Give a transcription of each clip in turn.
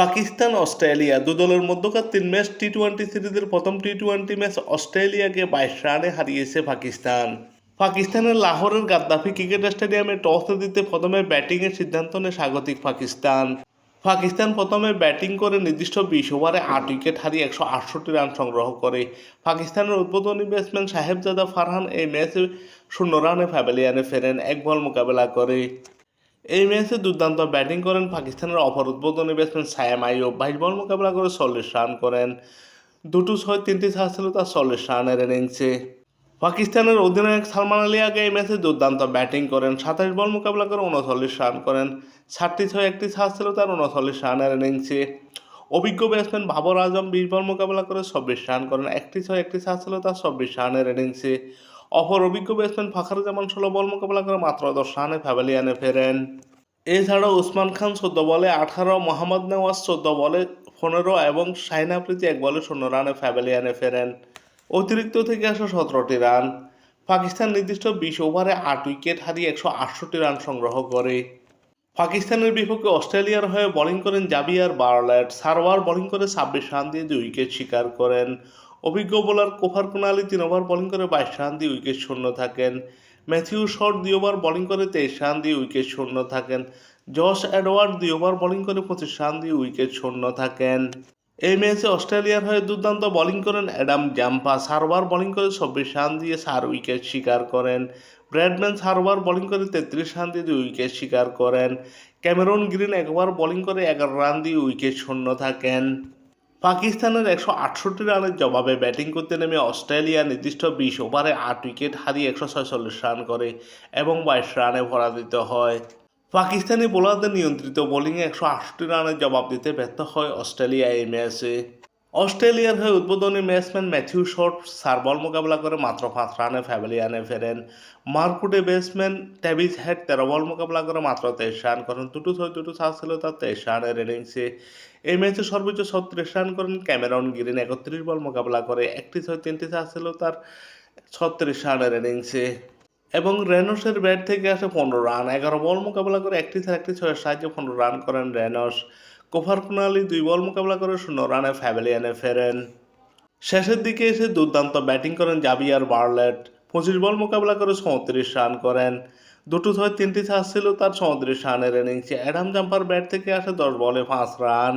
Pakistan, Australia দু দলের মধ্যকার তিন ম্যাচ টি টোয়েন্টি সিরিজের প্রথম টি টোয়েন্টি ম্যাচ অস্ট্রেলিয়াকে বাইশ রানে হারিয়েছে পাকিস্তান। পাকিস্তানের লাহোরের গাদ্দাফি ক্রিকেট স্টেডিয়ামে টস দিতে প্রথমে ব্যাটিংয়ের সিদ্ধান্ত নেয় স্বাগতিক পাকিস্তান। পাকিস্তান প্রথমে ব্যাটিং করে নির্দিষ্ট বিশ ওভারে আট উইকেট হারিয়ে একশো আটষট্টি রান সংগ্রহ করে। পাকিস্তানের উদ্বোধনী ব্যাটসম্যান সাহেবজাদা ফারহান এই ম্যাচে শূন্য রানে প্যাভিলিয়নে ফেরেন, এক বল মোকাবেলা করে। এই ম্যাচে দুর্দান্ত ব্যাটিং করেন পাকিস্তানের অপর উদ্বোধনী ব্যাটসম্যান সায়াম আইয়ুব। বাইশ বল মোকাবেলা করে চল্লিশ রান করেন। দুটো ছয়, তিনটি ছাড় ছিল তার চল্লিশ রানের ইনিংসে পাকিস্তানের অধিনায়ক সালমান আলী আগে এই ম্যাচে দুর্দান্ত ব্যাটিং করেন। সাতাশ বল মোকাবেলা করে উনচল্লিশ রান করেন। ষাটটি ছয়, একটি ছাড় ছিল তার উনচল্লিশ রানের ইনিংসে অভিজ্ঞ ব্যাটসম্যান বাবর আজম বিশ বল মোকাবেলা করে চব্বিশ রান করেন। একটি ছয়, একটি ছাড় ছিল তার চব্বিশ রানের ইনিংসে অপর অভিজ্ঞ ব্যাটসম্যান ফাখারুজ্জামান ষোলো বল মোকাবেলা করে মাত্র দশ রানে প্যাভিলিয়নে ফেরেন। এছাড়াও উসমান খান চোদ্দ বলে আঠারো, মোহাম্মদ নেওয়াজ চোদ্দ বলে পনেরো এবং শাহিন আফ্রিদি এক বলে শূন্য রানে প্যাভিলিয়নে ফেরেন। অতিরিক্ত থেকে আসা সতেরোটি রান। পাকিস্তান নির্দিষ্ট বিশ ওভারে আট উইকেট হারিয়ে একশো আটষট্টি রান সংগ্রহ করে। পাকিস্তানের বিপক্ষে অস্ট্রেলিয়ার হয়ে বোলিং করেন জাবিয়ার বার্লেট। সারওয়ার বোলিং করে ছাব্বিশ রান দিয়ে দুই উইকেট শিকার করেন। অভিজ্ঞ বোলার কোফার কুনালি তিন ওভার বোলিং করে বাইশ রান দিয়ে উইকেট শূন্য থাকেন। ম্যাথিউ শট দুই ওভার বোলিং করে তেইশ রান দিয়ে উইকেট শূন্য থাকেন। জশ অ্যাডওয়ার্ড দুই ওভার বোলিং করে পঁচিশ রান দিয়ে উইকেট শূন্য থাকেন। এই ম্যাচে অস্ট্রেলিয়ার হয়ে দুর্দান্ত বোলিং করেন অ্যাডাম জাম্পা। সারবার বোলিং করে চব্বিশ রান দিয়ে চার উইকেট শিকার করেন। ব্র্যাডম্যান সারবার বোলিং করে তেত্রিশ রান দিয়ে দুই উইকেট শিকার করেন। ক্যামেরন গ্রিন একবার বোলিং করে এগারো রান দিয়ে উইকেট শূন্য থাকেন। পাকিস্তানের একশো আটষট্টি রানের জবাবে ব্যাটিং করতে নেমে অস্ট্রেলিয়া নির্দিষ্ট বিশ ওভারে আট উইকেট হারিয়ে একশো ছয়চল্লিশ রান করে এবং বাইশ রানে পরাজিত হয়। পাকিস্তানি বোলারদের নিয়ন্ত্রিত বোলিংয়ে একশো আটষট্টি রানের জবাব দিতে ব্যর্থ হয় অস্ট্রেলিয়া এই ম্যাচে। অস্ট্রেলিয়ার হয়ে উদ্বোধনী ব্যাটসম্যান ম্যাথিউ শট সার বল মোকাবেলা করে মাত্র পাঁচ রানে প্যাভিলিয়নে ফেরেন। মারকুটে ব্যাটসম্যান ট্যাবিস হেড তেরো বল মোকাবেলা করে মাত্র তেইশ রান করেন। দুটো ছয়, দুটো ছাড় ছিল তার তেইশ রানের ইনিংসে। এই ম্যাচে সর্বোচ্চ ছত্রিশ রান করেন ক্যামেরন গ্রিন। একত্রিশ বল মোকাবেলা করে একটি ছয়, তিনটি ছাড় ছিল তার ছত্রিশ রানের ইনিংসে। এবং রেনসের ব্যাট থেকে আসে পনেরো রান। এগারো বল মোকাবেলা করে একটি একটি ছয়ের সাহায্যে পনেরো রান করেন রেনস। কোফার কুনালি দুই বল মোকাবেলা করে শূন্য রানে প্যাভিলিয়নে ফেরেন। শেষের দিকে এসে দুর্দান্ত ব্যাটিং করেন জাবিয়ার বার্লেট। পঁচিশ বল মোকাবেলা করে চৌত্রিশ রান করেন। দুটো ছয়, তিনটি ছাড় ছিল তার চৌত্রিশ রানের ইনিংসে। অ্যাডাম জাম্পার ব্যাট থেকে আসে দশ বলে পাঁচ রান।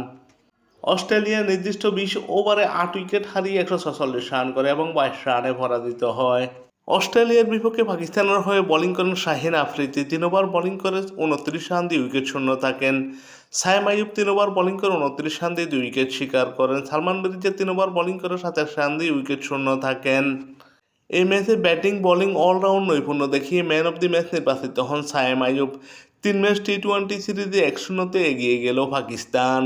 অস্ট্রেলিয়া নির্দিষ্ট বিশ ওভারে আট উইকেট হারিয়ে একশো ছচল্লিশ রান করে এবং বাইশ রানে পরাজিত হয়। অস্ট্রেলিয়ার বিপক্ষে পাকিস্তানের হয়ে বোলিং করেন শাহিন আফ্রিদি। তিন ওভার বোলিং করে উনত্রিশ রান দিয়ে উইকেট শূন্য থাকেন। সাইম আইয়ুব তিন ওভার বোলিং করে উনত্রিশ রান দিয়ে দুই উইকেট শিকার করেন। সালমান মির্জা তিন ওভার বোলিং করে সাতাশ রান দিয়ে উইকেট শূন্য থাকেন। এই ম্যাচে ব্যাটিং, বোলিং, অলরাউন্ড নৈপুণ্য দেখিয়ে ম্যান অব দি ম্যাচ নির্বাচিত হন সায়েম আইয়ুব। তিন ম্যাচ টি টোয়েন্টি সিরিজে এক শূন্যতে এগিয়ে গেল পাকিস্তান।